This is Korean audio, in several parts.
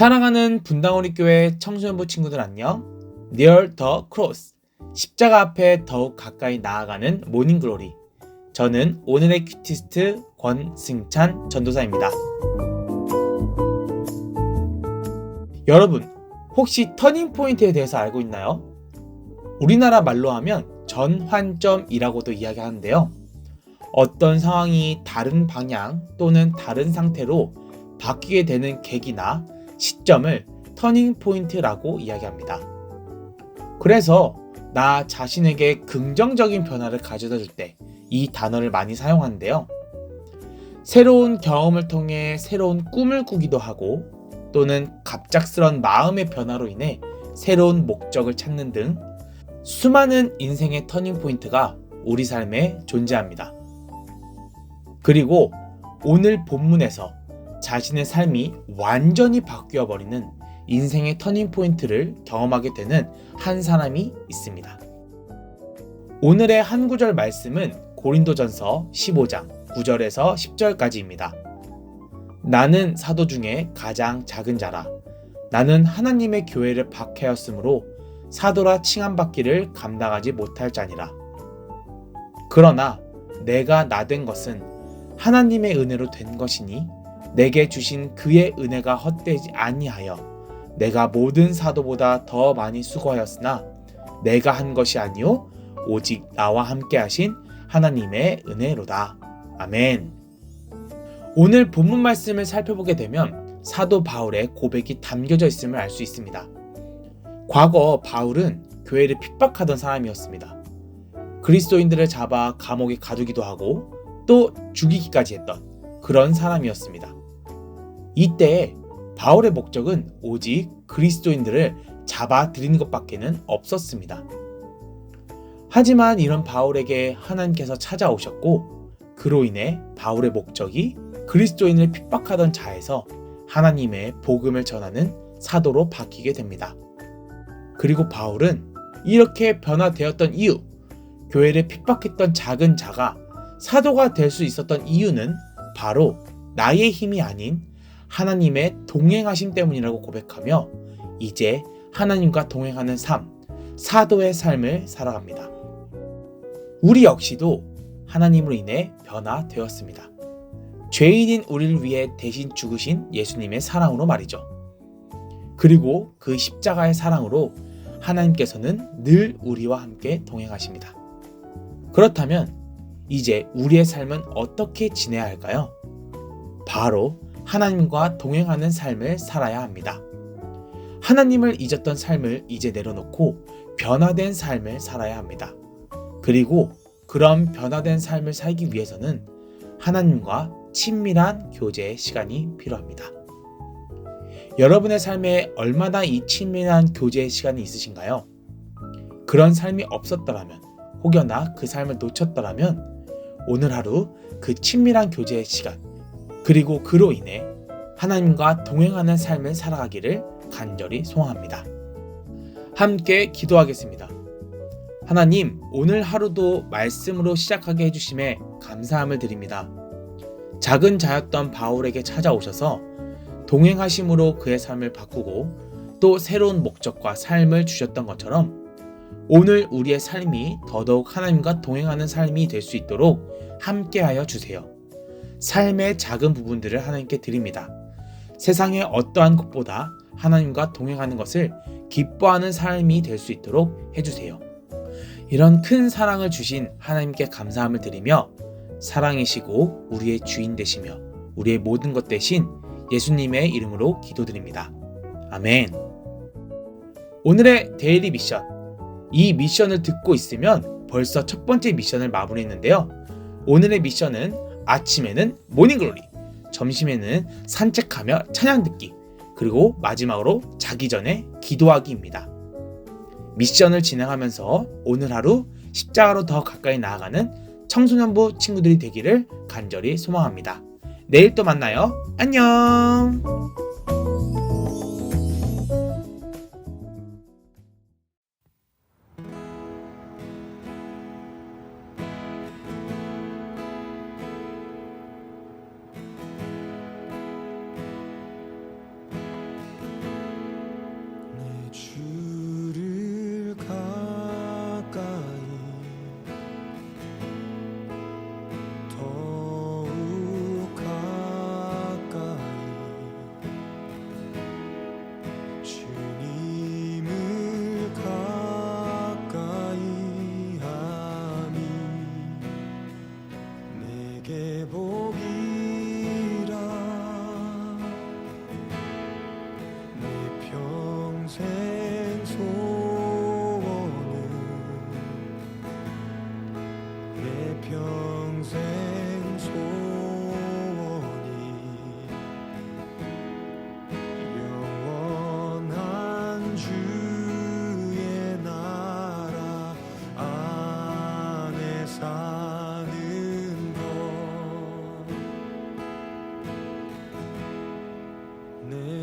사랑하는 분당우리 교회 청소년부 친구들 안녕. Near the Cross 십자가 앞에 더욱 가까이 나아가는 모닝 글로리. 저는 오늘의 큐티스트 권승찬 전도사입니다. 여러분, 혹시 터닝 포인트에 대해서 알고 있나요? 우리나라 말로 하면 전환점이라고도 이야기하는데요. 어떤 상황이 다른 방향 또는 다른 상태로 바뀌게 되는 계기나 시점을 터닝 포인트라고 이야기합니다. 그래서 나 자신에게 긍정적인 변화를 가져다 줄 때 이 단어를 많이 사용하는데요. 새로운 경험을 통해 새로운 꿈을 꾸기도 하고 또는 갑작스런 마음의 변화로 인해 새로운 목적을 찾는 등 수많은 인생의 터닝 포인트가 우리 삶에 존재합니다. 그리고 오늘 본문에서 자신의 삶이 완전히 바뀌어 버리는 인생의 터닝 포인트를 경험하게 되는 한 사람이 있습니다. 오늘의 한 구절 말씀은 고린도전서 15장 9절에서 10절까지입니다. 나는 사도 중에 가장 작은 자라. 나는 하나님의 교회를 박해였으므로 사도라 칭함받기를 감당하지 못할 자니라. 그러나 내가 나 된 것은 하나님의 은혜로 된 것이니 내게 주신 그의 은혜가 헛되지 아니하여 내가 모든 사도보다 더 많이 수고하였으나 내가 한 것이 아니요 오직 나와 함께 하신 하나님의 은혜로다. 아멘. 오늘 본문 말씀을 살펴보게 되면 사도 바울의 고백이 담겨져 있음을 알 수 있습니다. 과거 바울은 교회를 핍박하던 사람이었습니다. 그리스도인들을 잡아 감옥에 가두기도 하고 또 죽이기까지 했던 그런 사람이었습니다. 이때 바울의 목적은 오직 그리스도인들을 잡아들이는 것밖에는 없었습니다. 하지만 이런 바울에게 하나님께서 찾아오셨고 그로 인해 바울의 목적이 그리스도인을 핍박하던 자에서 하나님의 복음을 전하는 사도로 바뀌게 됩니다. 그리고 바울은 이렇게 변화되었던 이유, 교회를 핍박했던 작은 자가 사도가 될 수 있었던 이유는 바로 나의 힘이 아닌 하나님의 동행하심 때문이라고 고백하며 이제 하나님과 동행하는 삶, 사도의 삶을 살아갑니다. 우리 역시도 하나님으로 인해 변화되었습니다. 죄인인 우리를 위해 대신 죽으신 예수님의 사랑으로 말이죠. 그리고 그 십자가의 사랑으로 하나님께서는 늘 우리와 함께 동행하십니다. 그렇다면 이제 우리의 삶은 어떻게 지내야 할까요? 바로 하나님과 동행하는 삶을 살아야 합니다. 하나님을 잊었던 삶을 이제 내려놓고 변화된 삶을 살아야 합니다. 그리고 그런 변화된 삶을 살기 위해서는 하나님과 친밀한 교제의 시간이 필요합니다. 여러분의 삶에 얼마나 이 친밀한 교제의 시간이 있으신가요? 그런 삶이 없었더라면, 혹여나 그 삶을 놓쳤더라면, 오늘 하루 그 친밀한 교제의 시간, 그리고 그로 인해 하나님과 동행하는 삶을 살아가기를 간절히 소원합니다. 함께 기도하겠습니다. 하나님, 오늘 하루도 말씀으로 시작하게 해주심에 감사함을 드립니다. 작은 자였던 바울에게 찾아오셔서 동행하심으로 그의 삶을 바꾸고 또 새로운 목적과 삶을 주셨던 것처럼 오늘 우리의 삶이 더더욱 하나님과 동행하는 삶이 될 수 있도록 함께하여 주세요. 삶의 작은 부분들을 하나님께 드립니다. 세상의 어떠한 것보다 하나님과 동행하는 것을 기뻐하는 삶이 될 수 있도록 해주세요. 이런 큰 사랑을 주신 하나님께 감사함을 드리며 사랑이시고 우리의 주인 되시며 우리의 모든 것 대신 예수님의 이름으로 기도드립니다. 아멘. 오늘의 데일리 미션. 이 미션을 듣고 있으면 벌써 첫 번째 미션을 마무리했는데요. 오늘의 미션은 아침에는 모닝글로리, 점심에는 산책하며 찬양 듣기, 그리고 마지막으로 자기 전에 기도하기입니다. 미션을 진행하면서 오늘 하루 십자가로 더 가까이 나아가는 청소년부 친구들이 되기를 간절히 소망합니다. 내일 또 만나요. 안녕!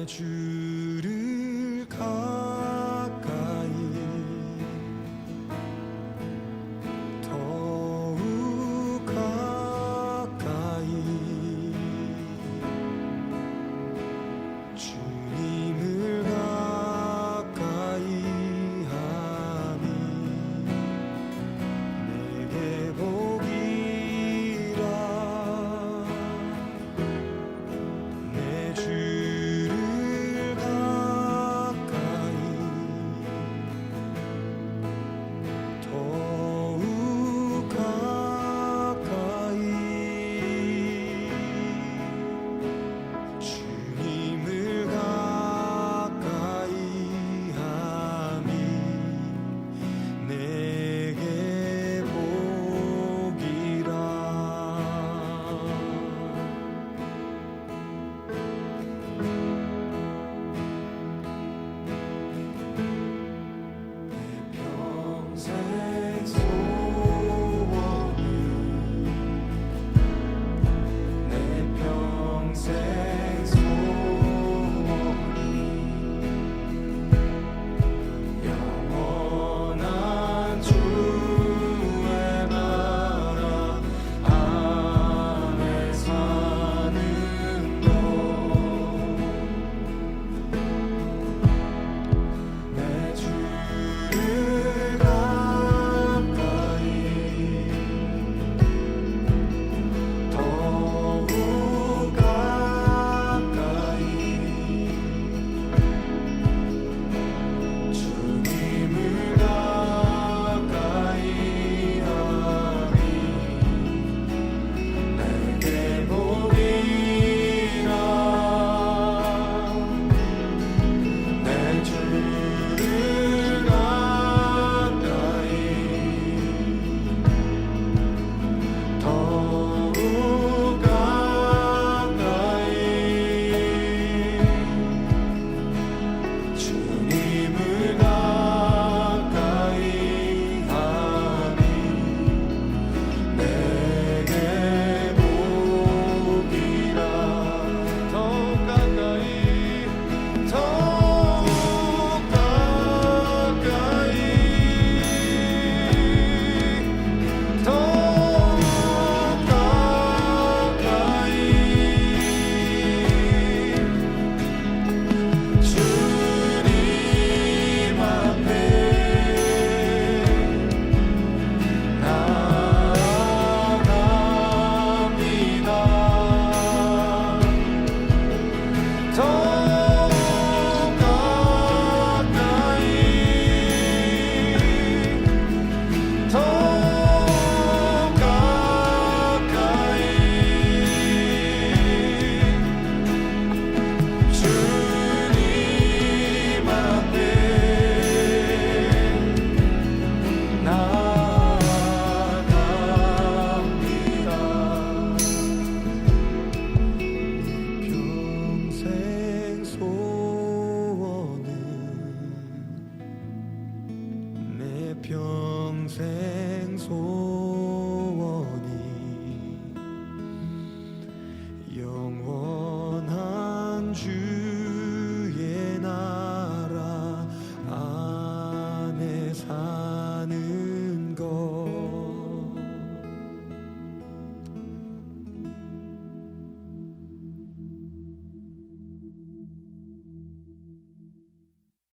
것